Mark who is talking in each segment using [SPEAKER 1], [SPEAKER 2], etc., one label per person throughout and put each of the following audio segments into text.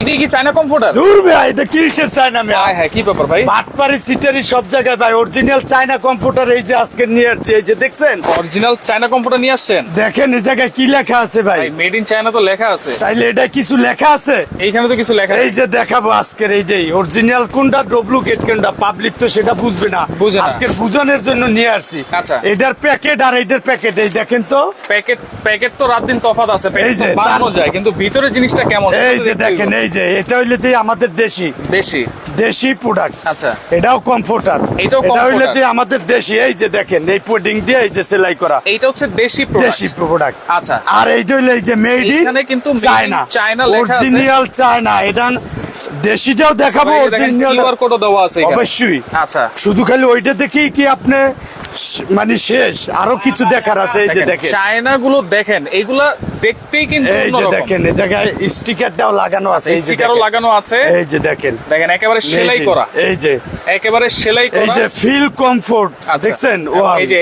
[SPEAKER 1] এটি কি China comforter
[SPEAKER 2] দূর ভাই এটা কিসের চায়না মেয়া
[SPEAKER 1] হ্যাঁ হ্যাঁ কি ব্যাপার ভাই?
[SPEAKER 2] বাটপারি সিটারি সব জায়গায় ভাই অরিজিনাল চায়না কম্পিউটার এই যে আজকে নিয়ে আসছে এই যে দেখছেন?
[SPEAKER 1] অরিজিনাল চায়না কমফোর্টার নিয়ে আসছেন?
[SPEAKER 2] দেখেন এই জায়গায় কি লেখা আছে ভাই?
[SPEAKER 1] ভাই মেড ইন চায়না তো লেখা আছে।
[SPEAKER 2] তাইলে এটা কিছু লেখা আছে?
[SPEAKER 1] এইখানে তো কিছু লেখা
[SPEAKER 2] এই যে দেখাবো আজকের এইটাই অরিজিনাল কোনটা কোনটা পাবলিক তো সেটা বুঝবে না।
[SPEAKER 1] বুঝে
[SPEAKER 2] আজকের বুঝানোর জন্য নিয়ে আসছি।
[SPEAKER 1] আচ্ছা।
[SPEAKER 2] এটার প্যাকেট আর এইটার প্যাকেট এই দেখেন তো।
[SPEAKER 1] প্যাকেট প্যাকেট তো রাত দিন তফাৎ আছে
[SPEAKER 2] এই যে,
[SPEAKER 1] বানানো যায় কিন্তু ভিতরে জিনিসটা কেমন?
[SPEAKER 2] এই যে দেখেন
[SPEAKER 1] হইবো।
[SPEAKER 2] এই যে এটা হইলে যে আমাদের দেশি।
[SPEAKER 1] দেশি।
[SPEAKER 2] দেশি প্রোডাক্ট
[SPEAKER 1] আচ্ছা।
[SPEAKER 2] এটাও কমফোর্টার
[SPEAKER 1] এটাও
[SPEAKER 2] এটা হইলে যে আমাদের দেশি এই যে দেখেন এই পুডিং দিয়ে এই যে সেলাই করা।
[SPEAKER 1] এইটা হচ্ছে দেশি প্রোডাক্ট
[SPEAKER 2] দেশি প্রোডাক্ট
[SPEAKER 1] আচ্ছা।
[SPEAKER 2] আর এইটা হইলে এই যে মেড ইন
[SPEAKER 1] এখানে কিন্তু
[SPEAKER 2] চায়না
[SPEAKER 1] লেখা আছে।
[SPEAKER 2] অরিজিনাল চায়না এটা দেশিটাও দেখাবো অরিজিনাল
[SPEAKER 1] কিউআর কোডও দেওয়া আছে
[SPEAKER 2] অবশ্যই।
[SPEAKER 1] আচ্ছা।
[SPEAKER 2] শুধু খালি ওইটা দেখি কি আপনি মানে শেষ। আরও কিছু দেখার আছে এই যে দেখেন
[SPEAKER 1] চায়না গুলো দেখেন এগুলা দেখতেই কিন্তু
[SPEAKER 2] এই যে দেখেন এই জায়গায় স্টিকারটাও লাগানো আছে এই
[SPEAKER 1] স্টিকারও লাগানো আছে।
[SPEAKER 2] এই যে দেখেন।
[SPEAKER 1] দেখেন একেবারে সেলাই করা।
[SPEAKER 2] এই যে।
[SPEAKER 1] একেবারে সেলাই করা।
[SPEAKER 2] এই যে ফিল কমফোর্ট
[SPEAKER 1] আচ্ছা।
[SPEAKER 2] দেখছেন?
[SPEAKER 1] এবং এই যে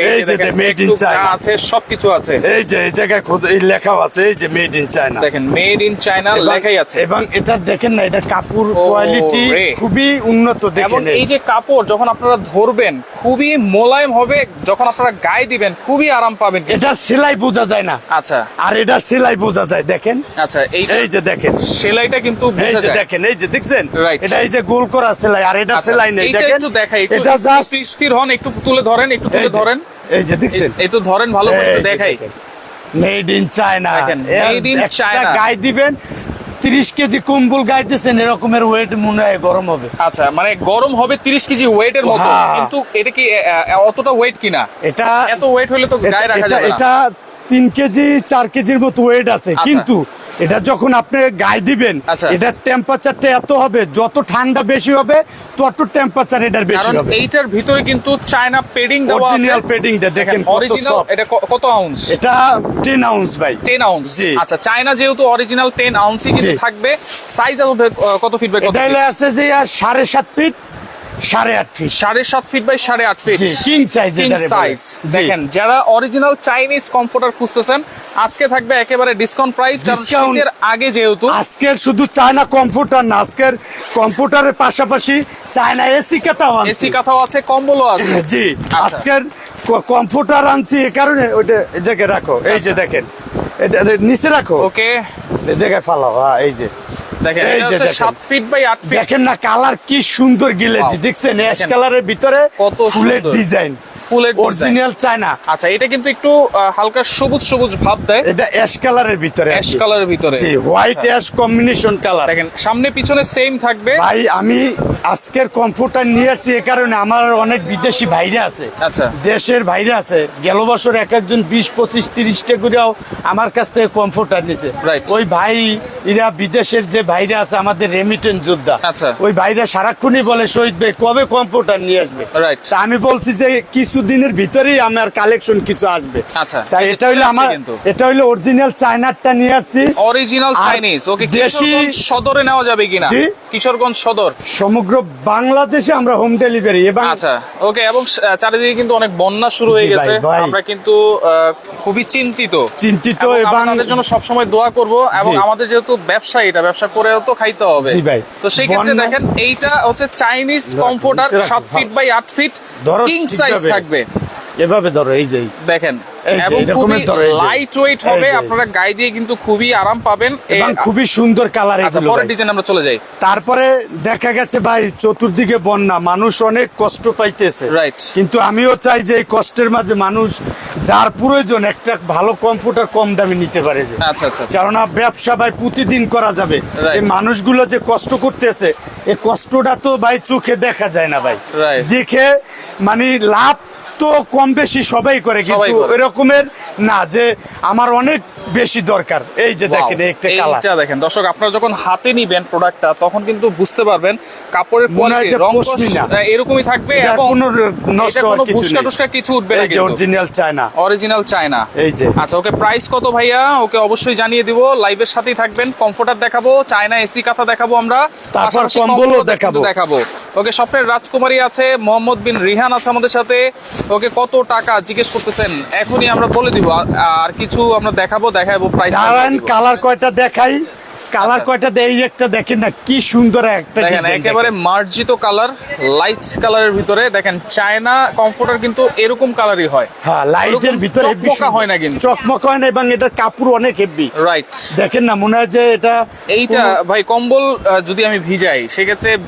[SPEAKER 2] মেড ইন চায়না
[SPEAKER 1] আছে সবকিছু আছে।
[SPEAKER 2] এই যে এই জায়গায় খোদ- এই লেখাও আছে এই যে মেড ইন চায়না
[SPEAKER 1] দেখেন মেড ইন চায়না লেখাই আছে।
[SPEAKER 2] এবং এটা দেখেন না এটা কাপড় কোয়ালিটি খুবই উন্নত দেখেন
[SPEAKER 1] এই যে কাপড় যখন আপনারা ধরবেন খুবই মোলায়েম হবে যখন আপনারা গায়ে দিবেন খুবই আরাম পাবেন
[SPEAKER 2] এটা সেলাই বোঝা যায় না।
[SPEAKER 1] আচ্ছা।
[SPEAKER 2] আর এটা সেলাই বোঝা যায় দেখেন।
[SPEAKER 1] আচ্ছা এই
[SPEAKER 2] যে দেখেন।
[SPEAKER 1] সেলাইটা কিন্তু বোঝা যায়।
[SPEAKER 2] দেখেন এই যে দেখছেন? এটা এই যে গোল করা সেলাই আর এটা
[SPEAKER 1] আচ্ছা,
[SPEAKER 2] সেলাই নেই দেখেন?
[SPEAKER 1] একটু দেখাই একটু
[SPEAKER 2] এটা জাস্ট
[SPEAKER 1] স্থির হন একটু তুলে ধরেন একটু তুলে ধরেন।
[SPEAKER 2] এই যে দেখছেন?
[SPEAKER 1] একটু ধরেন ভালো করে দেখাই।
[SPEAKER 2] Made in China
[SPEAKER 1] made in China।
[SPEAKER 2] গায়ে দিবেন তিরিশ কেজি কম্বল গাইতেছেন এরকমের ওয়েট মনে হয় গরম হবে।
[SPEAKER 1] আচ্ছা মানে গরম হবে 30 কেজি ওয়েটের মতো
[SPEAKER 2] হ্যাঁ।
[SPEAKER 1] কিন্তু এটা কি অতটা ওয়েট কিনা?
[SPEAKER 2] এটা
[SPEAKER 1] এত ওয়েট হলে তো গায়ে রাখা
[SPEAKER 2] যায়
[SPEAKER 1] যাবে না।
[SPEAKER 2] এটা তিন কেজি চার কেজির মতো ওয়েট আছে।
[SPEAKER 1] আচ্ছা।
[SPEAKER 2] কিন্তু এটা যখন আপনি গায়ে দিবেন
[SPEAKER 1] আচ্ছা।
[SPEAKER 2] এটার টেম্পারেচারটা এত হবে যত ঠান্ডা বেশি হবে তত টেম্পারেচার এটার বেশি হবে।
[SPEAKER 1] এইটার ভিতরে কিন্তু চায়না পেডিং দেওয়া আছে।
[SPEAKER 2] অরিজিনাল পেডিংটা দেখেন কত
[SPEAKER 1] অরিজিনাল এটা কত আউন্স
[SPEAKER 2] এটা টেন আউন্স ভাই।
[SPEAKER 1] 10 আউন্স
[SPEAKER 2] জি।
[SPEAKER 1] আচ্ছা চায়না যেহেতু অরিজিনাল 10 আউন্সই কিন্তু থাকবে সাইজ কত ফিট বাই কত
[SPEAKER 2] এটা আছে যে আর সাড়ে সাত ফিট সাড়ে আট ফিট
[SPEAKER 1] সাড়ে সাত ফিট বাই সাড়ে আট ফিট
[SPEAKER 2] জি, king size
[SPEAKER 1] কিং সাইজ দেখেন যারা অরিজিনাল চাইনিজ কমফোর্টার খুঁজতেছেন আজকে থাকবে একেবারে ডিসকাউন্ট প্রাইস। শীতের আগে যেহেতু
[SPEAKER 2] আজকের শুধু চায়না কম্পিউটার না আজকের কম্পিউটারের পাশাপাশি চায়না এসি আনছি।
[SPEAKER 1] এসি কথাও আছে কম্বলও আছে।
[SPEAKER 2] জি
[SPEAKER 1] আচ্ছা।
[SPEAKER 2] আজকের কম্পিউটার আনছি এ কারণে ওইটা এই জায়গায় রাখো। এই যে দেখেন এটা নিচে রাখো।
[SPEAKER 1] ওকে।
[SPEAKER 2] এই জায়গায় ফালাও হ্যাঁ এই যে।
[SPEAKER 1] দেখেন
[SPEAKER 2] এই
[SPEAKER 1] এটা হচ্ছে
[SPEAKER 2] দেখেন।
[SPEAKER 1] ফিট বাই আট ফিট
[SPEAKER 2] দেখেন না কালার কি সুন্দর গিলেছি দেখছেন? অ্যাশ কালারের ভিতরে
[SPEAKER 1] কত
[SPEAKER 2] ফুলের ডিজাইন
[SPEAKER 1] ফুলের
[SPEAKER 2] অরিজিনাল চায়না
[SPEAKER 1] আচ্ছা এটা কিন্তু একটু হালকা সবুজ সবুজ ভাব দেয়।
[SPEAKER 2] এটা অ্যাশ কালারের ভিতরে
[SPEAKER 1] অ্যাশ কালারের ভিতরে।
[SPEAKER 2] জি হোয়াইট
[SPEAKER 1] আচ্ছা।
[SPEAKER 2] অ্যাশ কম্বিনেশন কালার
[SPEAKER 1] দেখেন সামনে পিছনে সেম থাকবে।
[SPEAKER 2] ভাই আমি আজকের কম্পিউটার নিয়ে আসছি এ কারণে আমার অনেক বিদেশি ভাইরা আছে।
[SPEAKER 1] আচ্ছা।
[SPEAKER 2] দেশের ভাইরা আছে। গেল বছর এক একজন বিশ পঁচিশ তিরিশটা করেও আমার কাছ থেকে কম্পিউটার
[SPEAKER 1] Right.
[SPEAKER 2] ওই ভাই এরা বিদেশের যে ভাইরা আছে আমাদের রেমিটেন্স যোদ্ধা।
[SPEAKER 1] আচ্ছা।
[SPEAKER 2] ওই ভাইরা সারাক্ষণই বলে শহীদ ভাই কবে কম্পিউটার নিয়ে আসবে? আমি বলছি যে কিছুদিনের ভিতরেই আমার কালেকশন কিছু আসবে।
[SPEAKER 1] আচ্ছা।
[SPEAKER 2] তাই এটা হইল আমার। এটা হইল অরিজিনাল চায়নারটা নিয়ে আসছি।
[SPEAKER 1] অরিজিনাল চাইনিজ ওকে
[SPEAKER 2] দেশি-
[SPEAKER 1] কিশোরগঞ্জ সদরে নেওয়া যাবে কিনা? কিশোরগঞ্জ সদর।
[SPEAKER 2] সমগ্র বাংলাদেশে আমরা হোম ডেলিভারি এবং
[SPEAKER 1] আচ্ছা। ওকে এবং চারিদিকে কিন্তু অনেক বন্যা শুরু হয়ে গেছে। আমরা কিন্তু খুবই চিন্তিত।
[SPEAKER 2] চিন্তিত
[SPEAKER 1] এবং তাদের জন্য সবসময় দোয়া করব এবং আমাদের যেহেতু ব্যবসা এটা ব্যবসা করেও তো খাইতে হবে।
[SPEAKER 2] জি ভাই।
[SPEAKER 1] তো সেই ক্ষেত্রে দেখেন এইটা হচ্ছে চাইনিজ কমফোর্টার
[SPEAKER 2] নিচে রাখো,
[SPEAKER 1] সাত ফিট বাই আট ফিট
[SPEAKER 2] ধরো
[SPEAKER 1] কিং সাইজ থাকবে।
[SPEAKER 2] এভাবে ধরো এই যে
[SPEAKER 1] দেখেন এবং খুবই। লাইট ওয়েট হবে আপনারা গায়ে দিয়ে কিন্তু খুবই আরাম পাবেন
[SPEAKER 2] এবং খুবই সুন্দর কালার
[SPEAKER 1] আচ্ছা ডিজাইন আমরা চলে যাই
[SPEAKER 2] তারপরে দেখা গেছে ভাই চতুর্দিকে বন্যা মানুষ অনেক কষ্ট পাইতেছে
[SPEAKER 1] Right.
[SPEAKER 2] কিন্তু আমিও চাই যে এই কষ্টের মাঝে মানুষ যার প্রয়োজন একটা ভালো কম্পিউটার কম দামে নিতে পারে যে
[SPEAKER 1] আচ্ছা আচ্ছা আচ্ছা।
[SPEAKER 2] কেননা ব্যবসা ভাই প্রতিদিন করা যাবে. এই মানুষগুলো যে কষ্ট করতেছে এই কষ্টটা তো ভাই চোখে দেখা যায় না ভাই. দেখে মানে লাভ তো কম বেশি সবাই করে কিন্তু এরকমের না যে আমার অনেক বেশি দরকার। এই যে দেখেন একটা কালার
[SPEAKER 1] দেখেন দর্শক আপনারা যখন হাতে নিবেন প্রোডাক্টটা তখন কিন্তু বুঝতে পারবেন কাপড়ের কোয়ালিটি রং
[SPEAKER 2] পশমিনা।
[SPEAKER 1] এরকমই থাকবে এবং
[SPEAKER 2] কোনো নষ্ট
[SPEAKER 1] কোনো। টুসকা কিছু উঠবে না
[SPEAKER 2] এই যে
[SPEAKER 1] কিন্তু।
[SPEAKER 2] অরিজিনাল চায়না
[SPEAKER 1] অরিজিনাল চায়না
[SPEAKER 2] এই যে।
[SPEAKER 1] আচ্ছা ওকে প্রাইস কত ভাইয়া? ওকে অবশ্যই জানিয়ে দিব। লাইভের সাথেই থাকবেন কমফোর্টার দেখাবো চায়না এসি কাঁথা দেখাবো আমরা।
[SPEAKER 2] তারপর কম্বলও দেখাবো।
[SPEAKER 1] দেখাবো। ওকে স্বপ্নের রাজকুমারী আছে মোহাম্মদ বিন রিহান আছে আমাদের সাথে। ওকে কত টাকা জিজ্ঞেস করতেছেন? এখনই আমরা বলে দিব আর- কিছু আমরা দেখাবো দেখাবো প্রাইস
[SPEAKER 2] কালার কয়টা দেখাই? কালার
[SPEAKER 1] আচ্ছা।
[SPEAKER 2] কয়টা দেয় একটা দেখেন না কি সুন্দর একটা
[SPEAKER 1] দেখেন একেবারে মার্জিত কালার লাইট কালারের ভিতরে। দেখেন চায়না কমফোর্টার কিন্তু এরকম কালারই হয়।
[SPEAKER 2] হ্যাঁ লাইটের ভিতরে
[SPEAKER 1] চকমকা হয় না কিন্তু।
[SPEAKER 2] চকমকা হয় না এবং এটা কাপড় অনেক হেভি
[SPEAKER 1] রাইট
[SPEAKER 2] দেখেন না মনে হয় যে এটা
[SPEAKER 1] এইটা ভাই কম্বল যদি আমি ভিজাই সেক্ষেত্রে আহ,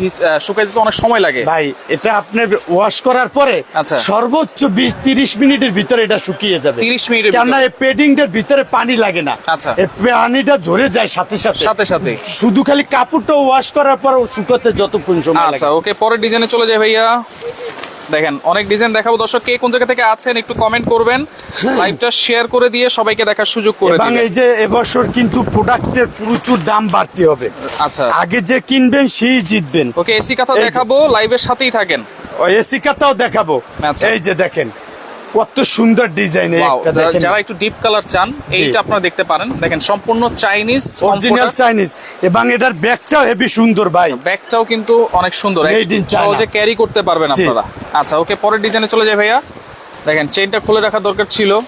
[SPEAKER 1] শুকাইতে অনেক সময় লাগে।
[SPEAKER 2] ভাই এটা আপনি ওয়াশ করার পরে
[SPEAKER 1] আচ্ছা।
[SPEAKER 2] সর্বোচ্চ বিশ তিরিশ মিনিটের ভিতরে এটা শুকিয়ে যাবে।
[SPEAKER 1] 30 মিনিটের
[SPEAKER 2] কেননা এই পেডিং এর ভিতরে পানি লাগে না।
[SPEAKER 1] আচ্ছা।
[SPEAKER 2] এই পানিটা ঝরে যায় সাথে সাথে।
[SPEAKER 1] সাথে সাথে।
[SPEAKER 2] শুধু খালি কাপড়টা ওয়াশ করার পর শুকাতে যতক্ষণ সময়
[SPEAKER 1] আচ্ছা ওকে পরের ডিজাইনে চলে যায় ভাইয়া। দেখেন অনেক ডিজাইন দেখাবো। দর্শক কে কোন জায়গা থেকে আছেন একটু কমেন্ট করবেন। লাইভটা শেয়ার করে দিয়ে সবাইকে দেখার সুযোগ করে দিবেন।
[SPEAKER 2] এই যে এবছর কিন্তু প্রোডাক্টের প্রচুর দাম বাড়তে হবে।
[SPEAKER 1] আচ্ছা।
[SPEAKER 2] আগে যে কিনবেন সেই জিতবেন।
[SPEAKER 1] ওকে এসি কথা দেখাবো লাইভের সাথেই থাকেন।
[SPEAKER 2] ওই এসি কাতাও দেখাবো।
[SPEAKER 1] আচ্ছা।
[SPEAKER 2] এই যে দেখেন কত সুন্দর ডিজাইন
[SPEAKER 1] যারা- একটু ডিপ কালার চান এইটা আপনারা দেখতে পারেন। দেখেন সম্পূর্ণ চাইনিজ
[SPEAKER 2] অরিজিনাল চাইনিজ এবং এটার ব্যাগটাও হেভি সুন্দর ভাই।
[SPEAKER 1] ব্যাগটাও কিন্তু অনেক সুন্দর। সহজে ক্যারি করতে পারবেন। আপনারা। আচ্ছা ওকে পরের ডিজাইনে চলে যায় ভাইয়া। দেখেন চেইনটা খুলে রাখা দরকার ছিল।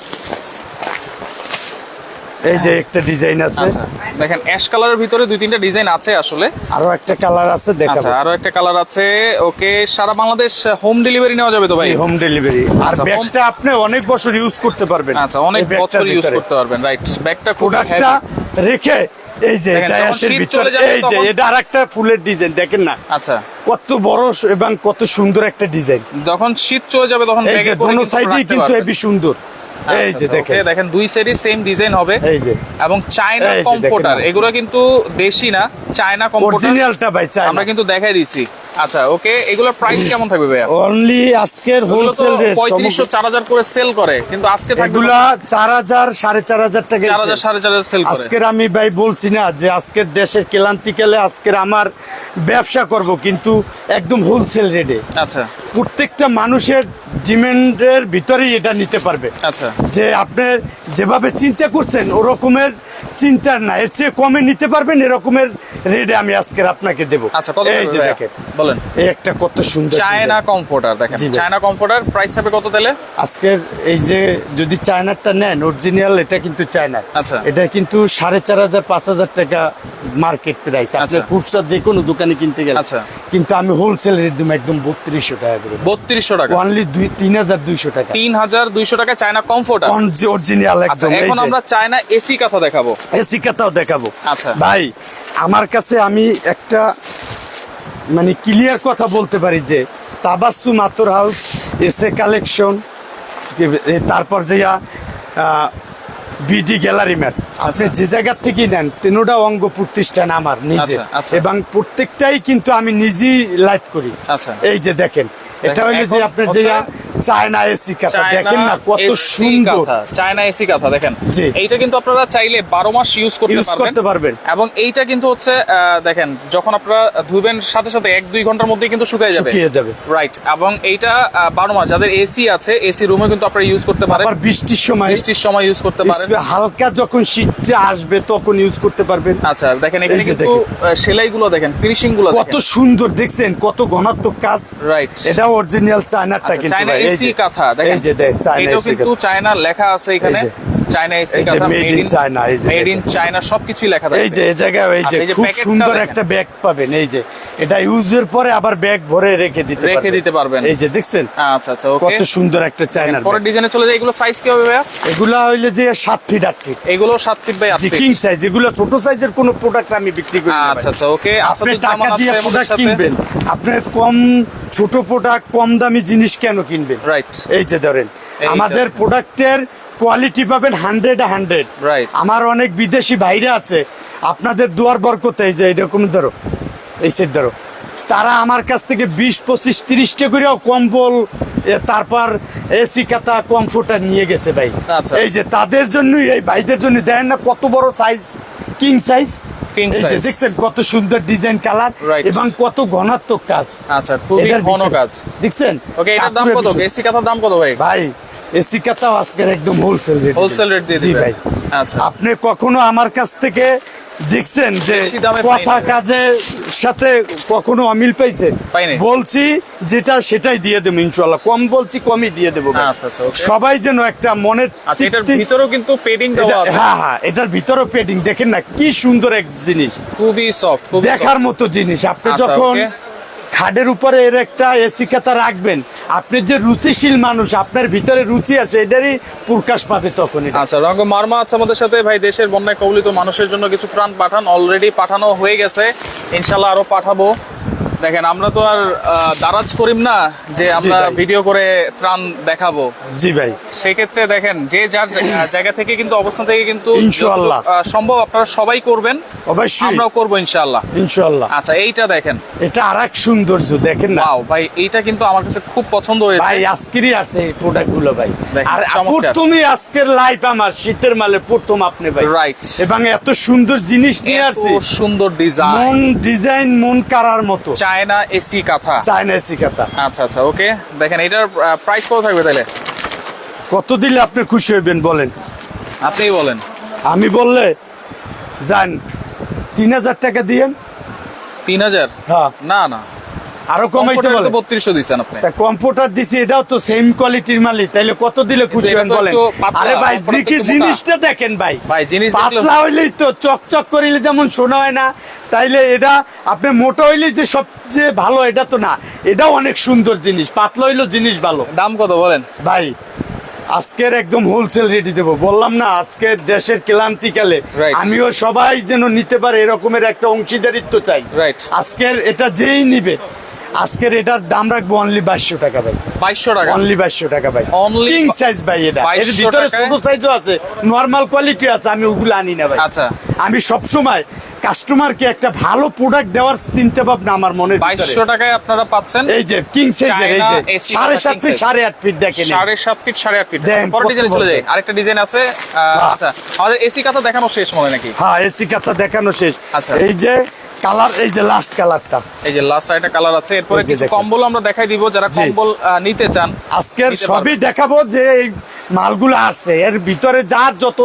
[SPEAKER 2] এই যে একটা ডিজাইন আছে।
[SPEAKER 1] আচ্ছা দেখেন অ্যাশ কালারের ভিতরে দুই তিনটা ডিজাইন আছে আসলে।
[SPEAKER 2] আরও একটা কালার আছে দেখাবো।
[SPEAKER 1] আচ্ছা আরও একটা কালার আছে। ওকে সারা বাংলাদেশ হোম ডেলিভারি নেওয়া যাবে তো ভাই?
[SPEAKER 2] হোম ডেলিভারি আর
[SPEAKER 1] আচ্ছা,
[SPEAKER 2] ব্যাগটা আপনি অনেক বছর ইউজ করতে পারবেন।
[SPEAKER 1] আচ্ছা অনেক বছর ইউজ করতে পারবেন রাইট ব্যাগটা খুব
[SPEAKER 2] প্রোডাক্টটা রেখে এই যে টায়াসের
[SPEAKER 1] শীত
[SPEAKER 2] ভিতরে এই যে এটা আরেকটা ফুলের ডিজাইন দেখেন না?
[SPEAKER 1] আচ্ছা।
[SPEAKER 2] কত বড় এবং কত সুন্দর একটা ডিজাইন
[SPEAKER 1] যখন শীত চলে যাবে তখন
[SPEAKER 2] এই যে দোনো
[SPEAKER 1] কিন্তু
[SPEAKER 2] সাইডে কিন্তু হেভি সুন্দর। এই
[SPEAKER 1] আচ্ছা,
[SPEAKER 2] যে
[SPEAKER 1] আচ্ছা,
[SPEAKER 2] দেখেন।
[SPEAKER 1] দেখেন দুই সেম ডিজাইন হবে।
[SPEAKER 2] এই যে।
[SPEAKER 1] এবং চায়না কমফোর্টার এগুলো কিন্তু দেশি না চায়না কমফোর্টার
[SPEAKER 2] অরিজিনালটা ভাই চাই
[SPEAKER 1] আমরা কিন্তু দেখাই দিছি। আচ্ছা ওকে এগুলোর প্রাইস কেমন থাকবে ভাইয়া?
[SPEAKER 2] অনলি আজকের হোলসেল রেট
[SPEAKER 1] পঁয়ত্রিশশো চার হাজার করে সেল করে কিন্তু আজকে থাকবে
[SPEAKER 2] এগুলা চার হাজার সাড়ে চার হাজার টাকা
[SPEAKER 1] চার হাজার সাড়ে চার হাজার সেল করে।
[SPEAKER 2] আজকের আমি ভাই বলছি না যে আজকের দেশের ক্লান্তিকালে আজকের আমার ব্যবসা করব কিন্তু একদম হোলসেল রেটে
[SPEAKER 1] আচ্ছা।
[SPEAKER 2] প্রত্যেকটা মানুষের ডিমান্ডের ভিতরেই এটা নিতে পারবে।
[SPEAKER 1] আচ্ছা।
[SPEAKER 2] যে আপনি যেভাবে চিন্তা করছেন ওরকমের চিন্তার না এর চেয়ে কমে নিতে পারবেন এরকমের রেটে আমি আজকের আপনাকে দেবো।
[SPEAKER 1] আচ্ছা কত
[SPEAKER 2] এই যে দেখেন
[SPEAKER 1] বলেন।
[SPEAKER 2] এই একটা কত সুন্দর
[SPEAKER 1] চায়না কমফোর্টার দেখেন। চায়না কমফোর্টার প্রাইস থাকবে কত তাহলে?
[SPEAKER 2] আজকের এই যে যদি চায়নারটা নেন অরিজিনাল এটা কিন্তু চায়না।
[SPEAKER 1] আচ্ছা।
[SPEAKER 2] এটা কিন্তু সাড়ে চার হাজার পাঁচ হাজার টাকা মার্কেট প্রাইস। আপনার খুচরা যে কোনো দোকানে কিনতে গেলে।
[SPEAKER 1] আচ্ছা।
[SPEAKER 2] কিন্তু আমি হোলসেল রেট দিব একদম বত্রিশশো টাকা করে।
[SPEAKER 1] বত্রিশশো টাকা।
[SPEAKER 2] অনলি দুই তিন হাজার দুইশো টাকা।
[SPEAKER 1] তিন হাজার দুইশো টাকা চায়না কমফোর্টার
[SPEAKER 2] অরিজিনাল
[SPEAKER 1] আচ্ছা
[SPEAKER 2] একদম
[SPEAKER 1] এখন আমরা চায়না এসি কথা দেখাবো।
[SPEAKER 2] এসি কাতাও দেখাবো
[SPEAKER 1] আচ্ছা।
[SPEAKER 2] ভাই আমার কাছে আমি একটা মানে ক্লিয়ার কথা বলতে পারি যে তাবাসু মাতর হাউস এসে কালেকশন তারপর যে বিডি গ্যালারি ম্যাট আপনি
[SPEAKER 1] আচ্ছা।
[SPEAKER 2] যে জায়গার থেকেই নেন তিনোটা অঙ্গ প্রতিষ্ঠান আমার নিজে
[SPEAKER 1] আচ্ছা, আচ্ছা।
[SPEAKER 2] এবং প্রত্যেকটাই কিন্তু আমি নিজেই লাইভ করি
[SPEAKER 1] আচ্ছা।
[SPEAKER 2] এই যে দেখেন এটা হলো যে আপনার যে চায়না এসি
[SPEAKER 1] চায়না
[SPEAKER 2] দেখেন না কত সুন্দর।
[SPEAKER 1] চায়না এসি কথা দেখেন। এইটা কিন্তু আপনারা চাইলে বারো মাস ইউজ করতে পারবেন। এবং এইটা কিন্তু হচ্ছে দেখেন যখন আপনারা ধুবেন সাথে সাথে এক দুই ঘণ্টার মধ্যে কিন্তু শুকিয়ে যাবে।
[SPEAKER 2] শুকিয়ে যাবে।
[SPEAKER 1] রাইট এবং এইটা বারো মাস। যাদের এসি আছে এসি রুমে কিন্তু আপনারা ইউজ করতে পারেন।
[SPEAKER 2] আবার বৃষ্টির সময়
[SPEAKER 1] বৃষ্টির সময় ইউজ করতে পারেন।
[SPEAKER 2] হালকা যখন শীতটা আসবে তখন ইউজ করতে পারবেন।
[SPEAKER 1] আচ্ছা দেখেন এখানে কিন্তু সেলাই গুলো দেখেন ফিনিশিংগুলো
[SPEAKER 2] কত সুন্দর দেখছেন কত ঘনাত্মক কাজ।
[SPEAKER 1] রাইট
[SPEAKER 2] এটা অরিজিনাল চায়নারটা কিন্তু
[SPEAKER 1] চায়না এসি কাঁথা দেখেন
[SPEAKER 2] এই যে দেখ চায়না এসি
[SPEAKER 1] কিন্তু চায়না লেখা আছে এখানে। চায়না এসি কাঁথা
[SPEAKER 2] made in China, এই যে
[SPEAKER 1] মেড ইন চায়না সবকিছুই লেখা
[SPEAKER 2] এই যে এই জায়গায় এই যে
[SPEAKER 1] আচ্ছা,
[SPEAKER 2] খুব সুন্দর একটা ব্যাগ পাবেন এই যে। এটা ইউজের পরে আবার ব্যাগ ভরে রেখে দিতে
[SPEAKER 1] রেখে দিতে পারবেন।
[SPEAKER 2] এই যে দেখছেন?
[SPEAKER 1] আচ্ছা আচ্ছা ওকে
[SPEAKER 2] কত সুন্দর একটা চায়নার
[SPEAKER 1] পরের ডিজাইনে চলে যায় এগুলো সাইজ কি হবে ভাইয়া?
[SPEAKER 2] এগুলা হইলে যে সাত ফিট আট ফিট
[SPEAKER 1] এগুলো সাত ফিট বাই আট
[SPEAKER 2] যে
[SPEAKER 1] ফিট
[SPEAKER 2] কিং সাইজ এগুলো ছোট সাইজের কোনো প্রোডাক্ট আমি বিক্রি করি না
[SPEAKER 1] আচ্ছা আচ্ছা ওকে
[SPEAKER 2] আপনি
[SPEAKER 1] আসাদুজ্জামান
[SPEAKER 2] টাকা দিয়ে প্রোডাক্ট কিনবেন। আপনি কম ছোট প্রোডাক্ট কম দামি জিনিস কেন কিনবেন?
[SPEAKER 1] রাইট
[SPEAKER 2] এই যে ধরেন আমাদের প্রোডাক্টের কোয়ালিটি পাবেন হান্ড্রেড হান্ড্রেড
[SPEAKER 1] Right.
[SPEAKER 2] আমার অনেক বিদেশি বাইরে আছে আপনাদের দুয়ার বরকতে এই যে এরকম ধরো এই সেট ধরো। তারা আমার কাছ থেকে বিশ পঁচিশ তিরিশটা করেও কম্বল তারপর এসি কাতা কমফোর্টার নিয়ে গেছে ভাই।
[SPEAKER 1] আচ্ছা।
[SPEAKER 2] এই যে তাদের জন্যই এই ভাইদের জন্য দেন না কত বড় সাইজ কিং সাইজ দেখছেন কত সুন্দর ডিজাইন কালার এবং কত ঘনাত্মক কাজ।
[SPEAKER 1] আচ্ছা খুবই ঘন কাজ।
[SPEAKER 2] দেখছেন?
[SPEAKER 1] ওকে এটার দাম কত। এসি কাথার দাম কত ভাই?
[SPEAKER 2] ভাই আজকের একদম হোলসেল রেট
[SPEAKER 1] হোলসেল রেট দিয়ে
[SPEAKER 2] জি ভাই।
[SPEAKER 1] আচ্ছা।
[SPEAKER 2] আপনি কখনো আমার কাছ থেকে দেখছেন যে কথা কাজের সাথে কখনো অমিল পাইছে? বলছি যেটা সেটাই দিয়ে দেবো ইনশাল্লাহ কম বলছি কমই দিয়ে দেবো
[SPEAKER 1] আচ্ছা, আচ্ছা,
[SPEAKER 2] সবাই যেন একটা মনের
[SPEAKER 1] আচ্ছা এটার ভিতরেও কিন্তু পেডিং
[SPEAKER 2] হ্যাঁ হ্যাঁ এটার ভিতরেও পেডিং দেখেন না কি সুন্দর এক জিনিস।
[SPEAKER 1] খুবই সফট
[SPEAKER 2] দেখার মতো জিনিস। আপনি যখন. খাটের উপরে এর একটা এসি খাতা রাখবেন। আপনি যে রুচিশীল মানুষ আপনার ভিতরে রুচি আছে এটারই প্রকাশ পাবে তখন
[SPEAKER 1] আচ্ছা রঙ্গ মার্মা আছে আমাদের সাথে। ভাই দেশের বন্যায় কবলিত মানুষের জন্য কিছু ত্রাণ পাঠান। অলরেডি পাঠানো হয়ে গেছে। ইনশাল্লাহ আরও পাঠাবো। দেখেন আমরা তো আর দারাজ করিম না যে আমরা ভিডিও করে ত্রাণ দেখাবো।
[SPEAKER 2] জি ভাই।
[SPEAKER 1] সেই ক্ষেত্রে দেখেন যে যার জায়গা থেকে কিন্তু অবস্থান থেকে কিন্তু
[SPEAKER 2] ইনশাআল্লাহ।
[SPEAKER 1] সম্ভব আপনারা সবাই করবেন।
[SPEAKER 2] অবশ্যই।
[SPEAKER 1] আমরাও করব ইনশাআল্লাহ।
[SPEAKER 2] ইনশাল্লাহ
[SPEAKER 1] আচ্ছা এইটা দেখেন।
[SPEAKER 2] এটা আর এক সৌন্দর্য দেখেন না?
[SPEAKER 1] ওয়াও ভাই এইটা কিন্তু আমার কাছে খুব পছন্দ হয়েছে।
[SPEAKER 2] ভাই আজকেরই আছে এই প্রোডাক্টগুলো ভাই আর। তুমি আজকের লাইফ আমার শীতের মালে প্রথম আপনি ভাই।
[SPEAKER 1] Right.
[SPEAKER 2] এবং এত সুন্দর জিনিস নিয়ে আসছি।
[SPEAKER 1] সুন্দর ডিজাইন
[SPEAKER 2] মন ডিজাইন মন কারার মতো।
[SPEAKER 1] চায়না এসি কাঁথা
[SPEAKER 2] চায়না এসি খাতা
[SPEAKER 1] আচ্ছা আচ্ছা ওকে দেখেন এটার প্রাইস কত থাকবে তাহলে?
[SPEAKER 2] কত দিলে আপনি খুশি হইবেন বলেন?
[SPEAKER 1] আপনি বলেন।
[SPEAKER 2] আমি বললে যান তিন হাজার টাকা দিয়ে
[SPEAKER 1] তিন হাজার?
[SPEAKER 2] হ্যাঁ।
[SPEAKER 1] না না।
[SPEAKER 2] আরও কমাইতে বলে
[SPEAKER 1] বত্রিশশো দিচ্ছেন আপনি।
[SPEAKER 2] তা কম্পিউটার দিছি এটাও তো সেম কোয়ালিটির মালিক। তাইলে কত দিলে খুশি হবেন বলেন? আরে ভাই দেখি জিনিসটা দেখেন ভাই।
[SPEAKER 1] ভাই জিনিস
[SPEAKER 2] পাতলা হইলেই তো চকচক করিলে যেমন শোনা হয় না তাইলে এটা আপনি মোটা হইলে যে সবচেয়ে ভালো এটা তো না। এটাও অনেক সুন্দর জিনিস পাতলা হইল জিনিস ভালো।
[SPEAKER 1] দাম কত বলেন?
[SPEAKER 2] ভাই আজকের একদম হোলসেল রেডি দেবো। বললাম না আজকের দেশের ক্লান্তিকালে. আমিও সবাই যেন নিতে পারে এরকমের একটা অংশীদারিত্ব চাই. আজকের এটা যেই নিবে আজকের এটার দাম রাখব অনলি বাইশশো টাকা ভাই।
[SPEAKER 1] বাইশশো টাকা।
[SPEAKER 2] অনলি বাইশশো টাকা ভাই। কিং সাইজ ভাই এটা। এর ভিতরে ছোট সাইজও আছে নর্মাল কোয়ালিটি আছে আমি ওগুলো আনি না ভাই।
[SPEAKER 1] আচ্ছা।
[SPEAKER 2] আমি সব সময় কাস্টমারকে একটা ভালো প্রোডাক্ট দেওয়ার চিন্তা ভাবনা আমার মনে
[SPEAKER 1] বাইশশো টাকায় আপনারা পাচ্ছেন।
[SPEAKER 2] এই যে কিং সাইজের এই যে সাড়ে সাত ফিট সাড়ে আট ফিট দেখেন।
[SPEAKER 1] সাড়ে সাত ফিট সাড়ে আট ফিট পরের
[SPEAKER 2] কত
[SPEAKER 1] ডিজাইনে চলে? যাই আরেকটা ডিজাইন আছে আচ্ছা। আমাদের এসি কাঁথা দেখানো শেষ মনে নাকি?
[SPEAKER 2] হ্যাঁ এসি কাতা দেখানো শেষ।
[SPEAKER 1] আচ্ছা।
[SPEAKER 2] এই যে কালার এই যে লাস্ট কালারটা
[SPEAKER 1] এই যে লাস্ট একটা কালার আছে। এরপরে কিছু কম্বল আমরা দেখাই দিব। যারা কম্বল নিতে চান
[SPEAKER 2] আজকের সবই দেখাবো যে এই মালগুলো আছে। এর ভিতরে যার যত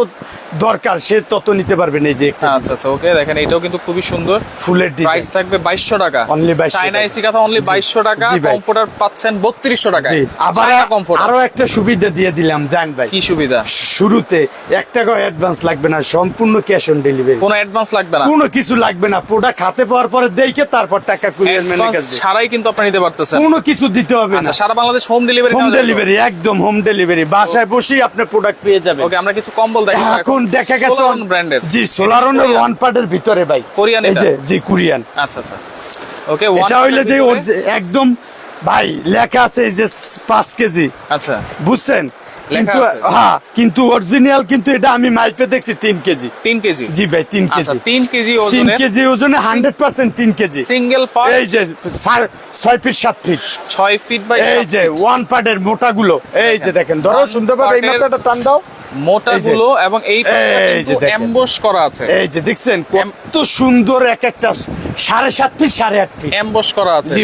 [SPEAKER 2] দরকার সে তত নিতে পারবেন এই যে
[SPEAKER 1] আচ্ছা আচ্ছা ওকে দেখেন এটাও কিন্তু খুবই সুন্দর।
[SPEAKER 2] ফুলের
[SPEAKER 1] প্রাইস থাকবে বাইশশো টাকা।
[SPEAKER 2] 2200
[SPEAKER 1] চাইনা
[SPEAKER 2] টাকা।
[SPEAKER 1] এসি কাঁথা অনলি বাইশশো টাকা
[SPEAKER 2] জি
[SPEAKER 1] কমফোর্টার পাচ্ছেন বত্রিশশো টাকা
[SPEAKER 2] আবার
[SPEAKER 1] কমফোর্টার
[SPEAKER 2] আরও একটা সুবিধা দিয়ে দিলাম জান ভাই।
[SPEAKER 1] কি সুবিধা?
[SPEAKER 2] শুরুতে এক টাকাও অ্যাডভান্স লাগবে না সম্পূর্ণ ক্যাশ অন ডেলিভারি
[SPEAKER 1] কোনো অ্যাডভান্স লাগবে না।
[SPEAKER 2] কোনো কিছু লাগবে না প্রোডাক্ট হাতে পাওয়ার পরে দেখে তারপর টাকা কুরিয়ার ম্যানের কাছে
[SPEAKER 1] ছাড়াই কিন্তু আপনি নিতে পারতেছেন।
[SPEAKER 2] কোনো কিছু দিতে হবে না।
[SPEAKER 1] আচ্ছা সারা Bangladesh home delivery
[SPEAKER 2] home delivery একদম হোম ডেলিভারি বাসায় বসেই আপনি প্রোডাক্ট পেয়ে যাবেন।
[SPEAKER 1] ওকে আমরা কিছু কম্বল দেখাবো
[SPEAKER 2] এখন দেখা গেছে অন
[SPEAKER 1] ব্র্যান্ডের
[SPEAKER 2] জি সোলারনের ওয়ান পার্টের ভিতরে ভাই।
[SPEAKER 1] কোরিয়ান
[SPEAKER 2] এই যে জি কোরিয়ান
[SPEAKER 1] আচ্ছা আচ্ছা। ওকে
[SPEAKER 2] এটা হইলে যে একদম ভাই লেখা আছে এই যে পাঁচ কেজি।
[SPEAKER 1] আচ্ছা।
[SPEAKER 2] বুঝছেন? কিন্তু হ্যাঁ কিন্তু অরিজিনাল কিন্তু এটা আমি মাইপে দেখছি তিন কেজি।
[SPEAKER 1] তিন কেজি?
[SPEAKER 2] জি ভাই তিন
[SPEAKER 1] আচ্ছা
[SPEAKER 2] কেজি।
[SPEAKER 1] তিন কেজি
[SPEAKER 2] তিন কেজি ওজনে হান্ড্রেড পার্সেন্ট তিন কেজি।
[SPEAKER 1] সিঙ্গেল পার্ট
[SPEAKER 2] এই যে ছয় ফিট সাত ফিট
[SPEAKER 1] ছয় ফিট বাই
[SPEAKER 2] এই যে ওয়ান পার্টের মোটা গুলো এই যে দেখেন। ধরো সুন্দরভাবে এই মাথাটা টান দাও।
[SPEAKER 1] মোটা গুলো এবং এই এমবোস করা আছে।
[SPEAKER 2] এই যে দেখছেন কত সুন্দর এক একটা সাড়ে সাত ফিট সাড়ে আট ফিট
[SPEAKER 1] এমবোস করা আছে।
[SPEAKER 2] জি,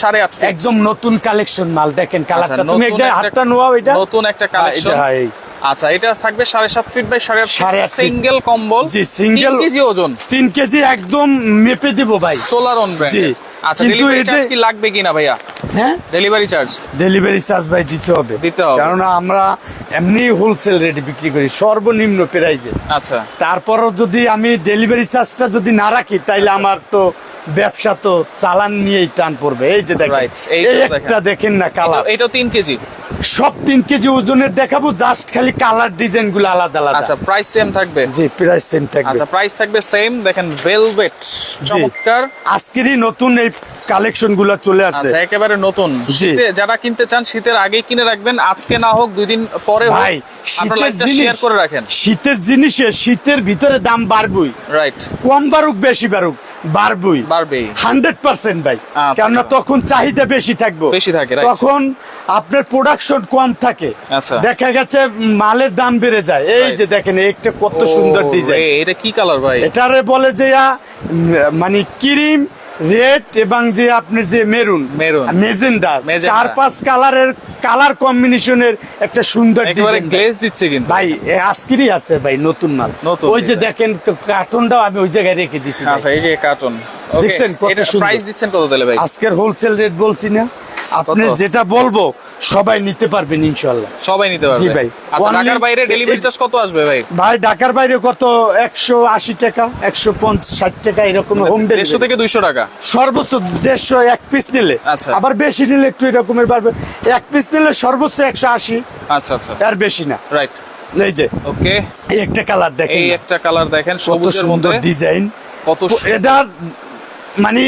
[SPEAKER 1] সাড়ে আট ফিট
[SPEAKER 2] একদম নতুন কালেকশন মাল। দেখেন
[SPEAKER 1] আচ্ছা,
[SPEAKER 2] কালারটা তুমি একটা
[SPEAKER 1] একটা-
[SPEAKER 2] হাতটা নোয়াও এটা।
[SPEAKER 1] নতুন একটা
[SPEAKER 2] হ্যাঁ,
[SPEAKER 1] কালেকশন
[SPEAKER 2] হ্যাঁ, এই।
[SPEAKER 1] আচ্ছা এটা থাকবে সাড়ে সাত ফিট বাই সাড়ে আট। সিঙ্গেল কম্বল
[SPEAKER 2] জি,
[SPEAKER 1] তিন কেজি ওজন।
[SPEAKER 2] তিন কেজি একদম মেপে দিব ভাই।
[SPEAKER 1] সোলার অন ব্র্যান্ড আচ্ছা ডেলিভারি চার্জ কি লাগবে কিনা ভাইয়া?
[SPEAKER 2] হ্যাঁ?
[SPEAKER 1] ডেলিভারি চার্জ
[SPEAKER 2] ডেলিভারি চার্জ ভাই দিতে হবে।
[SPEAKER 1] দিতে হবে।
[SPEAKER 2] কারণ আমরা এমনি হোলসেল রেটে বিক্রি করি সর্বনিম্ন প্রাইজে
[SPEAKER 1] আচ্ছা।
[SPEAKER 2] তারপরও যদি আমি ডেলিভারি চার্জটা যদি না রাখি তাইলে
[SPEAKER 1] আচ্ছা।
[SPEAKER 2] আমার তো ব্যবসা তো চালান নিয়েই টান পড়বে। এই যে দেখেন একটা দেখেন না কালার
[SPEAKER 1] এটা তিন কেজি।
[SPEAKER 2] সব তিন কেজি ওজনের দেখাবো জাস্ট খালি কালার ডিজাইনগুলো আলাদা আলাদা।
[SPEAKER 1] আচ্ছা প্রাইস সেম থাকবে?
[SPEAKER 2] জি প্রাইস সেম থাকবে।
[SPEAKER 1] আচ্ছা প্রাইস থাকবে সেম দেখেন ভেলভেট চমৎকার।
[SPEAKER 2] আজকেরই নতুন এই কালেকশনগুলো চলে আসছে।
[SPEAKER 1] আচ্ছা একেবারে নতুন। শীতে যারা কিনতে চান শীতের আগেই কিনে রাখবেন। আজকে না হোক দুই দিন পরে হোক
[SPEAKER 2] ভাই
[SPEAKER 1] আপনারা
[SPEAKER 2] শীতের
[SPEAKER 1] শেয়ার করে রাখেন।
[SPEAKER 2] শীতের জিনিসে শীতের ভিতরে দাম বাড়বই।
[SPEAKER 1] রাইট
[SPEAKER 2] কম বাড়ুক বেশি বাড়ুক বাড়বই।
[SPEAKER 1] বাড়বেই
[SPEAKER 2] হান্ড্রেড পার্সেন্ট ভাই।
[SPEAKER 1] আচ্ছা।
[SPEAKER 2] কেননা তখন চাহিদা বেশি থাকব।
[SPEAKER 1] বেশি থাকে,
[SPEAKER 2] তখন আপনার প্রোডাকশন কম থাকে।
[SPEAKER 1] আচ্ছা।
[SPEAKER 2] দেখা গেছে মালের দাম বেড়ে যায়। এই যে দেখেন একটা কত সুন্দর ডিজাইন
[SPEAKER 1] এটা কি কালার ভাই?
[SPEAKER 2] এটারে বলে যে মানে ক্রিম রেড এবং যে আপনার যে মেরুন।
[SPEAKER 1] Maroon।
[SPEAKER 2] মেজেন্ডা। চার পাঁচ কালারের কালার কম্বিনেশনের একটা সুন্দর
[SPEAKER 1] গ্লেজ দিচ্ছে কিন্তু।
[SPEAKER 2] ভাই আজকেরই আছে ভাই নতুন মাল। ওই যে। দেখেন কার্টুনটাও আমি ওই জায়গায় রেখে দিছি।
[SPEAKER 1] আচ্ছা এই যে কার্টন
[SPEAKER 2] দেখছেন কত সুন্দর।
[SPEAKER 1] প্রাইস দিচ্ছেন কত দিলে ভাই?
[SPEAKER 2] আজকের হোলসেল রেট বলছি না। আপনি যেটা বলব সবাই নিতে পারবেন ইনশাল্লাহ
[SPEAKER 1] সবাই নিতে পারবে।
[SPEAKER 2] জি ভাই।
[SPEAKER 1] আচ্ছা ঢাকার বাইরে ডেলিভারি চার্জ কত আসবে ভাই?
[SPEAKER 2] ভাই ঢাকার বাইরে কত? একশো আশি টাকা একশো ষাট টাকা এরকম হোম
[SPEAKER 1] দেড়শো
[SPEAKER 2] ডেলিভারি
[SPEAKER 1] থেকে দুইশো টাকা?
[SPEAKER 2] সর্বোচ্চ দেড়শো এক পিস নিলে।
[SPEAKER 1] আচ্ছা।
[SPEAKER 2] আবার বেশি নিলে একটু এরকমের পারবে এক পিস নিলে সর্বোচ্চ একশো আশি।
[SPEAKER 1] আচ্ছা আচ্ছা।
[SPEAKER 2] আর বেশি না।
[SPEAKER 1] রাইট
[SPEAKER 2] এই যে।
[SPEAKER 1] ওকে
[SPEAKER 2] এই একটা কালার দেখেন
[SPEAKER 1] এই একটা কালার দেখেন সবুজের মধ্যে।
[SPEAKER 2] ডিজাইন
[SPEAKER 1] কত
[SPEAKER 2] এটার মানে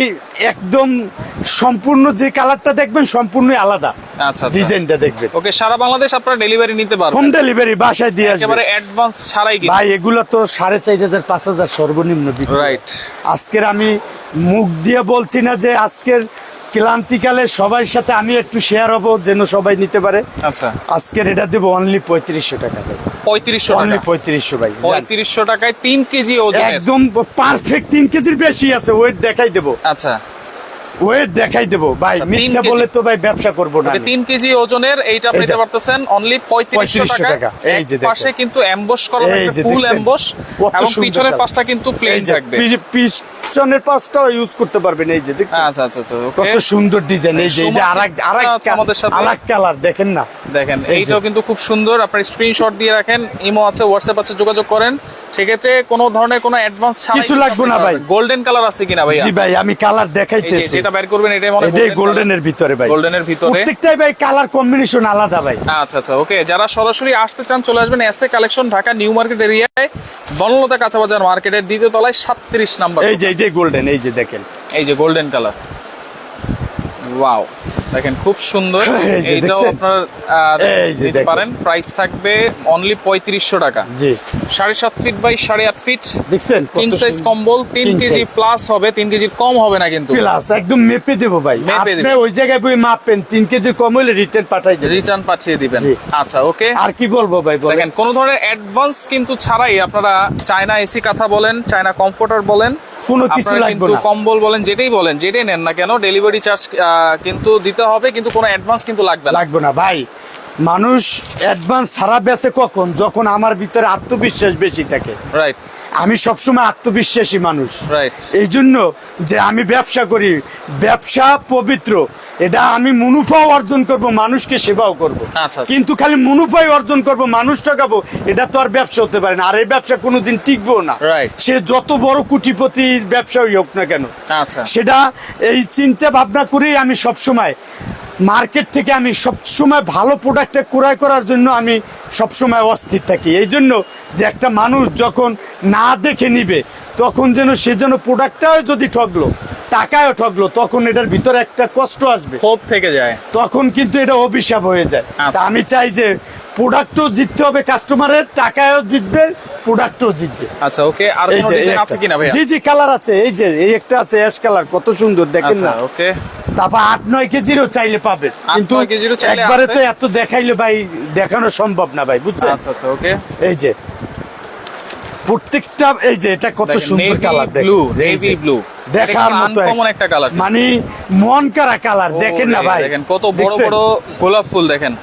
[SPEAKER 2] একদম সম্পূর্ণ যে কালারটা দেখবেন সম্পূর্ণই আলাদা।
[SPEAKER 1] আচ্ছা আচ্ছা।
[SPEAKER 2] ডিজাইনটা দেখবেন।
[SPEAKER 1] ওকে সারা বাংলাদেশ আপনারা ডেলিভারি নিতে পারবেন।
[SPEAKER 2] হোম ডেলিভারি বাসায় দিয়ে আসবে।
[SPEAKER 1] একেবারে অ্যাডভান্স ছাড়াই কিন্তু।
[SPEAKER 2] ভাই এগুলো তো সাড়ে চার হাজার পাঁচ হাজার সর্বনিম্ন বিক্রি।
[SPEAKER 1] রাইট
[SPEAKER 2] আজকের আমি মুখ দিয়ে বলছি না যে আজকের ক্লান্তিকালে সবার সাথে আমি একটু শেয়ার হব যেন সবাই নিতে পারে।
[SPEAKER 1] আচ্ছা।
[SPEAKER 2] আজকের এটা দেবো অনলি পঁয়ত্রিশশো টাকা
[SPEAKER 1] পঁয়ত্রিশশো
[SPEAKER 2] অনলি পঁয়ত্রিশশো ভাই।
[SPEAKER 1] পঁয়ত্রিশশো টাকায় তিন কেজি ওজন
[SPEAKER 2] একদম পারফেক্ট তিন কেজির বেশি আছে ওয়েট দেখাই দেবো।
[SPEAKER 1] আচ্ছা।
[SPEAKER 2] ওয়েট দেখাই দেবো। ভাই
[SPEAKER 1] আচ্ছা,
[SPEAKER 2] মিথ্যা বলে তো ভাই ব্যবসা করব না
[SPEAKER 1] কেজি ওজনের এইটা আপনি নিতে পারতেছেন অনলি পঁয়ত্রিশশো
[SPEAKER 2] 3500
[SPEAKER 1] টাকা।
[SPEAKER 2] এই যে
[SPEAKER 1] পাশে কিন্তু এম্বস করা থাকবে ফুল? এম্বস এবং পিছনের পাশটা কিন্তু প্লেন থাকবে।
[SPEAKER 2] পিছনের পাশটাও ইউজ করতে পারবেন এই যে দেখছেন?
[SPEAKER 1] আচ্ছা আচ্ছা আচ্ছা
[SPEAKER 2] কত সুন্দর ডিজাইন এই যে এটা আরেক আরেক
[SPEAKER 1] আমাদের সাথে।
[SPEAKER 2] আরেক কালার দেখেন না?
[SPEAKER 1] দেখেন এইটাও কিন্তু খুব সুন্দর। আপনার স্ক্রিনশট দিয়ে রাখেন ইমো আছে হোয়াটসঅ্যাপ আছে যোগাযোগ করেন। সেক্ষেত্রে কোনো ধরনের কোনো অ্যাডভান্স
[SPEAKER 2] কিছু লাগবে না ভাই।
[SPEAKER 1] গোল্ডেন কালার আছে কিনা ভাইয়া?
[SPEAKER 2] জি ভাই আমি কালার দেখাইতেছি।
[SPEAKER 1] যেটা বের করবেন এটাই মনে
[SPEAKER 2] এটাই গোল্ডেনের ভিতরে ভাই।
[SPEAKER 1] গোল্ডেনের ভিতরে।
[SPEAKER 2] প্রত্যেকটাই ভাই কালার কম্বিনেশন আলাদা ভাই।
[SPEAKER 1] আচ্ছা আচ্ছা ওকে যারা সরাসরি আসতে চান চলে আসবেন S A collection Dhaka new market এরিয়ায় বনলতা কাঁচাবাজার মার্কেটের দ্বিতীয় তলায় সাতত্রিশ নাম্বার।
[SPEAKER 2] এই যে এটাই গোল্ডেন এই যে দেখেন।
[SPEAKER 1] এই যে গোল্ডেন কালার ওয়াও দেখেন খুব সুন্দর। এইটাও? আপনার নিতে পারেন। প্রাইস থাকবে অনলি পঁয়ত্রিশশো টাকা।
[SPEAKER 2] জি।
[SPEAKER 1] সাড়ে সাত ফিট বাই সাড়ে আট ফিট
[SPEAKER 2] দেখছেন
[SPEAKER 1] কিং সাইজ কম্বল তিন কেজি। প্লাস হবে তিন কেজির কম হবে না কিন্তু।
[SPEAKER 2] প্লাস একদম মেপে দেবো ভাই।
[SPEAKER 1] মেপে
[SPEAKER 2] আপনি ওই জায়গায় বই মাপেন তিন কেজি কম হলে রিটার্ন পাঠাই দেবেন।
[SPEAKER 1] রিটার্ন পাঠিয়ে দিবেন। আচ্ছা ওকে
[SPEAKER 2] আর কি বলব ভাই
[SPEAKER 1] দেখেন কোনো ধরনের অ্যাডভান্স কিন্তু ছাড়াই আপনারা চায়না এসি কথা বলেন চায়না কমফোর্টার বলেন
[SPEAKER 2] কোনো কিছু লাগবে না।
[SPEAKER 1] কম্বল বলেন যেটাই বলেন যেটাই নেন না কেন ডেলিভারি চার্জ কিন্তু দিতে হবে কিন্তু কোনো অ্যাডভান্স কিন্তু লাগবে
[SPEAKER 2] লাগবে না ভাই। মানুষ অ্যাডভান্স ছাড়া বেচে কখন? যখন আমার ভিতরে আত্মবিশ্বাস বেশি থাকে।
[SPEAKER 1] রাইট
[SPEAKER 2] আমি সবসময় আত্মবিশ্বাসী মানুষ। এই জন্য যে আমি ব্যবসা করি ব্যবসা পবিত্র। এটা আমি মুনুফাও অর্জন করব মানুষকে সেবাও করব।
[SPEAKER 1] আচ্ছা, আচ্ছা।
[SPEAKER 2] কিন্তু খালি মুনুফাই অর্জন করব মানুষ ঠকাবো এটা তো আর ব্যবসা হতে পারে না। আর এই ব্যবসা কোনোদিন টিকবো না. সে যত বড় কোটিপতির ব্যবসায়ী হোক না কেন
[SPEAKER 1] আচ্ছা।
[SPEAKER 2] সেটা এই চিন্তা ভাবনা করেই আমি সবসময় মার্কেট থেকে আমি সবসময় ভালো প্রোডাক্টটা ক্রয় করার জন্য আমি সবসময় অস্থির থাকি। এই জন্য যে একটা মানুষ যখন না দেখে নিবে তখন যেন সে যেন প্রোডাক্টটাও যদি ঠকলো টাকায়ও ঠকলো তখন এটার ভিতরে একটা কষ্ট আসবে।
[SPEAKER 1] ক্ষোভ থেকে যায়।
[SPEAKER 2] তখন কিন্তু এটা অভিশাপ হয়ে যায়।
[SPEAKER 1] আচ্ছা।
[SPEAKER 2] তা আমি চাই যে প্রোডাক্টও জিততে হবে কাস্টমারের টাকায়ও জিতবে প্রোডাক্টও জিতবে।
[SPEAKER 1] আচ্ছা ওকে আর কোনো ডিজাইন আছে কিনা ভাইয়া?
[SPEAKER 2] জি জি কালার আছে এই যে এই একটা আছে অ্যাশ কালার কত সুন্দর দেখেন
[SPEAKER 1] আচ্ছা
[SPEAKER 2] না?
[SPEAKER 1] ওকে।
[SPEAKER 2] তারপর আট নয় কেজিরও চাইলে
[SPEAKER 1] আট,
[SPEAKER 2] কিন্তু
[SPEAKER 1] নয় কেজিরও চাইলে
[SPEAKER 2] একবারে তো এত দেখাইলে ভাই দেখানো সম্ভব না ভাই বুঝছেন?
[SPEAKER 1] আচ্ছা আচ্ছা ওকে।
[SPEAKER 2] এই যে প্রত্যেকটা এই যে এটা কত সুন্দর কালার
[SPEAKER 1] blue, navy blue।
[SPEAKER 2] দেখার মতো
[SPEAKER 1] uncommon একটা কালার।
[SPEAKER 2] মানে মন কারা কালার দেখেন না ভাই।
[SPEAKER 1] দেখেন কত বড় বড় গোলাপ ফুল দেখেন।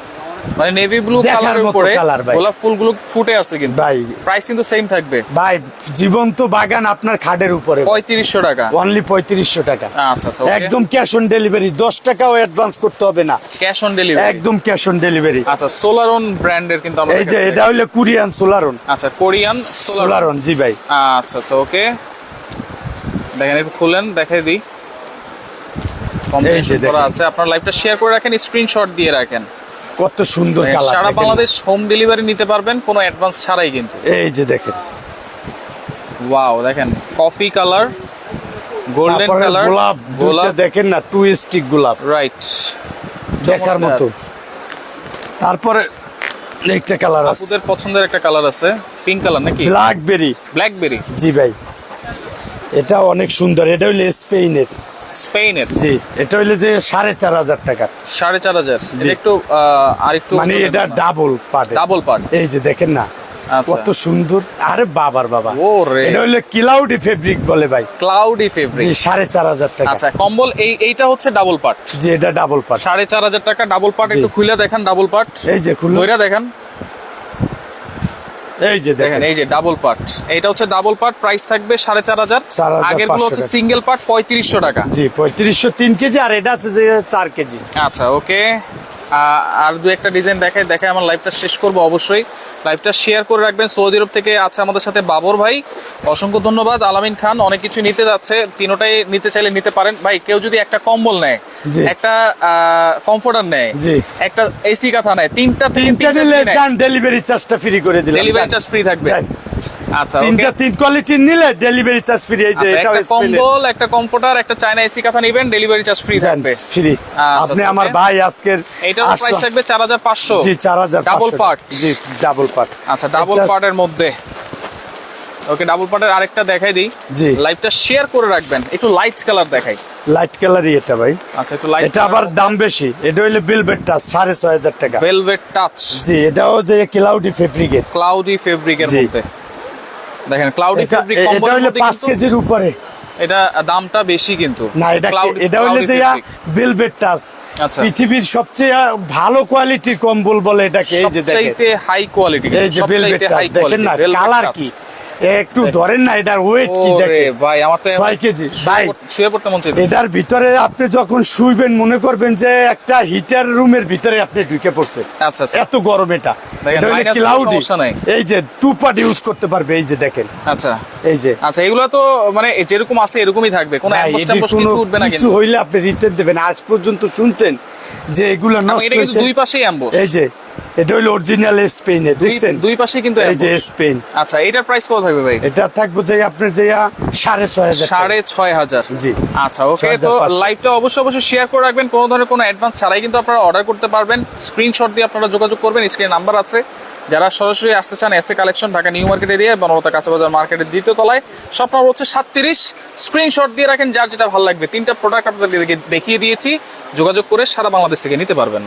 [SPEAKER 1] মানে নেভি ব্লু কালারের
[SPEAKER 2] মতো
[SPEAKER 1] উপরে গোলাপ ফুলগুলো ফুটে আছে কিন্তু।
[SPEAKER 2] ভাই।
[SPEAKER 1] প্রাইস কিন্তু সেম থাকবে।
[SPEAKER 2] ভাই জীবন্ত বাগান আপনার খাটের উপরে।
[SPEAKER 1] পঁয়ত্রিশশো টাকা।
[SPEAKER 2] অনলি পঁয়ত্রিশশো টাকা।
[SPEAKER 1] আচ্ছা আচ্ছা
[SPEAKER 2] একদম ক্যাশ অন ডেলিভারি দশ টাকাও অ্যাডভান্স করতে হবে না।
[SPEAKER 1] ক্যাশ অন ডেলিভারি
[SPEAKER 2] একদম ক্যাশ অন ডেলিভারি
[SPEAKER 1] আচ্ছা সোলারন ব্র্যান্ডের কিন্তু আমরা
[SPEAKER 2] এই যে এটা হইল কুরিয়ান সোলারন
[SPEAKER 1] আচ্ছা কোরিয়ান সোলারন
[SPEAKER 2] জি ভাই।
[SPEAKER 1] আচ্ছা আচ্ছা ওকে। দেখেন একটু খুলেন দেখাই দিই।
[SPEAKER 2] দেখেন।
[SPEAKER 1] করা আছে। আপনার লাইভটা শেয়ার করে রাখেন স্ক্রিনশট দিয়ে রাখেন।
[SPEAKER 2] কত সুন্দর কালার
[SPEAKER 1] সারা বাংলাদেশ হোম ডেলিভারি নিতে পারবেন কোনো অ্যাডভান্স ছাড়াই কিন্তু।
[SPEAKER 2] এই যে দেখেন।
[SPEAKER 1] ওয়াও দেখেন কফি কালার গোল্ডেন কালার
[SPEAKER 2] গোলাপ
[SPEAKER 1] গোলাপ।
[SPEAKER 2] দেখেন না টু স্টিক গোলাপ।
[SPEAKER 1] রাইট
[SPEAKER 2] দেখার মতো। তারপরে একটা কালার আছে।
[SPEAKER 1] ওদের পছন্দের একটা কালার আছে পিঙ্ক কালার নাকি?
[SPEAKER 2] ব্ল্যাকবেরি
[SPEAKER 1] ব্ল্যাকবেরি
[SPEAKER 2] জি ভাই। এটা অনেক সুন্দর এটা হইলে স্পেনের
[SPEAKER 1] স্পেনের
[SPEAKER 2] জি এটা হইলে যে সাড়ে চার হাজার টাকা।
[SPEAKER 1] সাড়ে চার হাজার। একটু আহ, আর একটু
[SPEAKER 2] মানে এটা ডাবল পার্ট
[SPEAKER 1] ডাবল পার্ট
[SPEAKER 2] এই যে দেখেন না
[SPEAKER 1] আচ্ছা।
[SPEAKER 2] কত সুন্দর। আরে বাবার বাবা।
[SPEAKER 1] ওরে।
[SPEAKER 2] এটা হলো ক্লাউডি ফেব্রিক বলে ভাই।
[SPEAKER 1] ক্লাউডি ফেব্রিক
[SPEAKER 2] জি সাড়ে চার হাজার টাকা।
[SPEAKER 1] আচ্ছা কম্বল এই এইটা হচ্ছে ডাবল পার্ট
[SPEAKER 2] জি এটা ডাবল
[SPEAKER 1] চার হাজার টাকা ডাবল পার্ট। একটু খুলে দেখেন ডাবল পার্ট
[SPEAKER 2] এই যে খুলুন
[SPEAKER 1] ধইরা দেখেন।
[SPEAKER 2] এই যে
[SPEAKER 1] দেখেন এই যে ডাবল পার্ট এইটা হচ্ছে ডাবল পার্ট প্রাইস থাকবে সাড়ে চার হাজার।
[SPEAKER 2] 4,500
[SPEAKER 1] আগেরগুলো হচ্ছে সিঙ্গেল পার্ট পঁয়ত্রিশশো টাকা।
[SPEAKER 2] জি পঁয়ত্রিশশো তিন কেজি আর এটা আছে যে চার কেজি।
[SPEAKER 1] আচ্ছা ওকে। আর দু একটা ডিজাইন দেখাই দেখাই আমার লাইভটা শেষ করব অবশ্যই। লাইভটা শেয়ার করে রাখবেন। সৌদি আরব থেকে আছে আমাদের সাথে বাবর ভাই। অসংখ্য ধন্যবাদ। আলামিন খান অনেক কিছু নিতে যাচ্ছে। তিনোটাই নিতে চাইলে নিতে পারেন। ভাই কেউ যদি একটা কম্বল নেয়। একটা কমফোর্টার নেয়। একটা এসি কাঁথা নেয় তিনটা
[SPEAKER 2] তিনটা ডেলিভারি চার্জটা ফ্রি করে দিলাম।
[SPEAKER 1] ডেলিভারি চার্জ ফ্রি থাকবে। আচ্ছা
[SPEAKER 2] তিনটা তিন কোয়ালিটির নিলে ডেলিভারি চার্জ ফ্রি এই যে
[SPEAKER 1] আচ্ছা, একটা। কম্বল একটা কমফোর্টার একটা চায়না এসি কাঁথা নেবেন ডেলিভারি চার্জ ফ্রি থাকবে।
[SPEAKER 2] ফ্রি
[SPEAKER 1] আচ্ছা,
[SPEAKER 2] আপনি
[SPEAKER 1] আচ্ছা,
[SPEAKER 2] আমার ভাই আজকের
[SPEAKER 1] এইটার প্রাইস থাকবে চার হাজার পাঁচশো।
[SPEAKER 2] জি চার হাজার
[SPEAKER 1] ডাবল পার্ট
[SPEAKER 2] জি ডাবল পার্ট
[SPEAKER 1] আচ্ছা ডাবল পার্টের মধ্যে। ওকে ডাবল পার্টের আরেকটা দেখাই দিই।
[SPEAKER 2] জি।
[SPEAKER 1] লাইভটা শেয়ার করে রাখবেন। একটু লাইট কালার দেখাই।
[SPEAKER 2] লাইট কালারই এটা ভাই।
[SPEAKER 1] আচ্ছা একটু লাইট
[SPEAKER 2] এটা আবার দাম বেশি। এটা হইলে সাড়ে ছয় হাজার টাকা।
[SPEAKER 1] ভেলভেট টাচ
[SPEAKER 2] জি এটাও যে ক্লাউডি ফেব্রিকের
[SPEAKER 1] ক্লাউডি ফেব্রিকের। মধ্যে। দেখেন ক্লাউডি ফেব্রিক কম্বো
[SPEAKER 2] এটা
[SPEAKER 1] মধ্যে
[SPEAKER 2] পাঁচ কেজির উপরে।
[SPEAKER 1] এটা দামটা বেশি কিন্তু।
[SPEAKER 2] না এটা এটা
[SPEAKER 1] হলো
[SPEAKER 2] যে। বিলবেট টাচ
[SPEAKER 1] আচ্ছা।
[SPEAKER 2] পৃথিবীর সবচেয়ে ভালো কোয়ালিটির কম্বল বলে এটাকে এই যে দেখেন।
[SPEAKER 1] সবচেয়ে হাই কোয়ালিটি
[SPEAKER 2] এই যে ভেলভেট টাচ দেখেন না কালার কি? একটু ধরেন না এটার ওয়েট কি দেখেন?
[SPEAKER 1] ভাই আমার তো
[SPEAKER 2] ছয় কেজি। ভাই
[SPEAKER 1] শুয়ে পড়তে মন চাইতেছে।
[SPEAKER 2] এটার ভিতরে আপনি যখন শুইবেন মনে করবেন যে একটা হিটার রুমের ভিতরে আপনি ঢুকে পড়ছে।
[SPEAKER 1] আচ্ছা আচ্ছা।
[SPEAKER 2] এত গরম এটা। ক্লাউডি। এই যে টু পার্ট ইউজ করতে পারবে এই যে দেখেন।
[SPEAKER 1] আচ্ছা।
[SPEAKER 2] এই যে।
[SPEAKER 1] আচ্ছা এগুলো তো মানে যেরকম আছে এরকমই থাকবে। কোনো কিছু উঠবে না
[SPEAKER 2] কিছু হইলে আপনি রিটার্ন দেবেন। আজ পর্যন্ত শুনছেন যে এগুলো নষ্ট
[SPEAKER 1] এটা কিন্তু
[SPEAKER 2] হয়েছে।
[SPEAKER 1] দুই পাশেই অ্যাম্বস
[SPEAKER 2] এই যে এটা হলো অরিজিনাল স্পেনের
[SPEAKER 1] দুই
[SPEAKER 2] দেখছেন?
[SPEAKER 1] দুই পাশে কিন্তু
[SPEAKER 2] এই যে স্পেন
[SPEAKER 1] আচ্ছা এটার প্রাইস কত থাকবে ভাই?
[SPEAKER 2] এটা থাকবে যে আপনার যে সাড়ে ছয় হাজার
[SPEAKER 1] সাড়ে ছয় হাজার।
[SPEAKER 2] জি।
[SPEAKER 1] আচ্ছা ওকে তো লাইভটা অবশ্যই অবশ্যই শেয়ার করে রাখবেন কোনো ধরনের কোনো অ্যাডভান্স ছাড়াই কিন্তু আপনারা অর্ডার করতে পারবেন। স্ক্রিনশট দিয়ে আপনারা যোগাযোগ করবেন স্ক্রিনে নাম্বার আছে। যারা সরাসরি আসতে চান S A collection Dhaka new market area Banalata কাঁচাবাজার মার্কেটের দ্বিতীয় তলায়। সব নম্বর হচ্ছে সাতত্রিশ। স্ক্রিনশট দিয়ে রাখেন যার যেটা ভালো লাগবে। তিনটা প্রোডাক্ট আপনাদের দেখিয়ে দিয়েছি। যোগাযোগ করে সারা বাংলাদেশ থেকে নিতে পারবেন।